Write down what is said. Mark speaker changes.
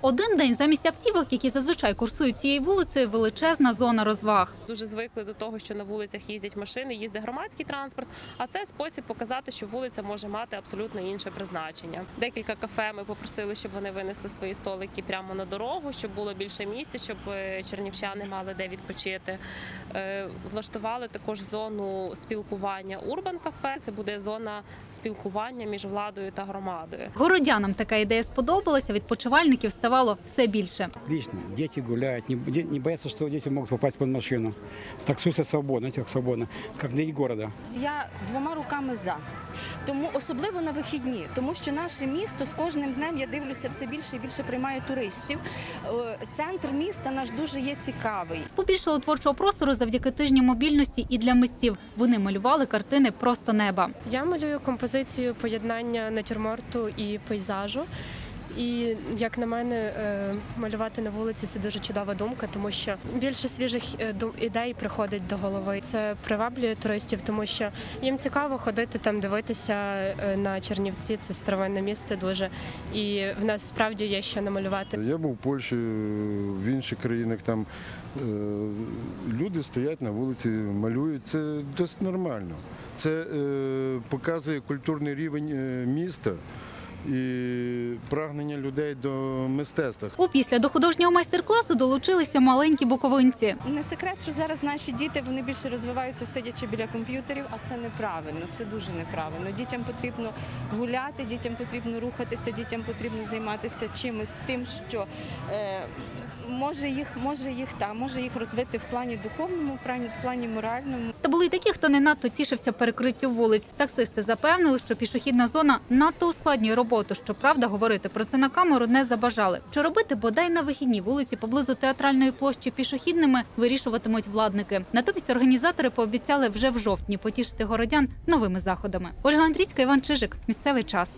Speaker 1: Один день замість автівок, які зазвичай курсують цією вулицею, величезна зона розваг.
Speaker 2: Дуже звикли до того, що на вулицях їздять машини, їздить громадський транспорт. А це спосіб показати, що вулиця може мати абсолютно інше призначення. Декілька кафе ми попросили, щоб вони винесли свої столики прямо на дорогу, щоб було більше місця, щоб е, чернівчани мали де відпочити. Е, Влаштували також зону спілкування Урбан кафе. Це буде зона спілкування між владою та громадою.
Speaker 1: Городянам така ідея сподобалася. Відпочивальників ставало все більше.
Speaker 3: Отлично. Дети гуляют, не, боятся, что дети могут попасть под машину. Таксуются свободно, знаете, как свободно, как день города.
Speaker 4: Я двома руками за. Тому особливо на вихідні, тому що наше місто з кожним днем я дивлюся все більше і більше приймає туристів. Е, Центр міста наш дуже є цікавий.
Speaker 1: Побільшало творчого простору завдяки тижню мобільності і для митців. Вони малювали картини просто неба.
Speaker 5: Я малюю композицію поєднання натюрморту і пейзажу. І як на мене, е, малювати на вулиці це дуже чудова думка, тому що більше свіжих е, ідей приходить до голови. Це приваблює туристів, тому що їм цікаво ходити там, дивитися е, на Чернівці. Це старовинне місце дуже. І в нас справді є що намалювати.
Speaker 6: Я був в Польщі, в інших країнах там люди стоять на вулиці, малюють. Це досить нормально. Це показує культурний рівень міста і прагнення людей до мистецтва.
Speaker 1: Опісля до художнього майстер-класу долучилися маленькі буковинці.
Speaker 4: Не секрет, що зараз наші діти вони більше розвиваються сидячи біля комп'ютерів, а це неправильно. Це дуже неправильно. Дітям потрібно гуляти, дітям потрібно рухатися, дітям потрібно займатися чимось тим, що е, може їх, може їх та може їх розвити в плані духовному, в плані, в плані моральному.
Speaker 1: Та були й такі, хто не надто тішився перекриттю вулиць. Таксисти запевнили, що пішохідна зона надто ускладнює роботу. Щоправда, говорити про це на камеру не забажали. Чи робити бодай на вихідні вулиці поблизу театральної площі пішохідними вирішуватимуть владники. Натомість організатори пообіцяли вже в жовтні потішити городян новими заходами. Ольга Андрійська, Іван Чижик. Місцевий час.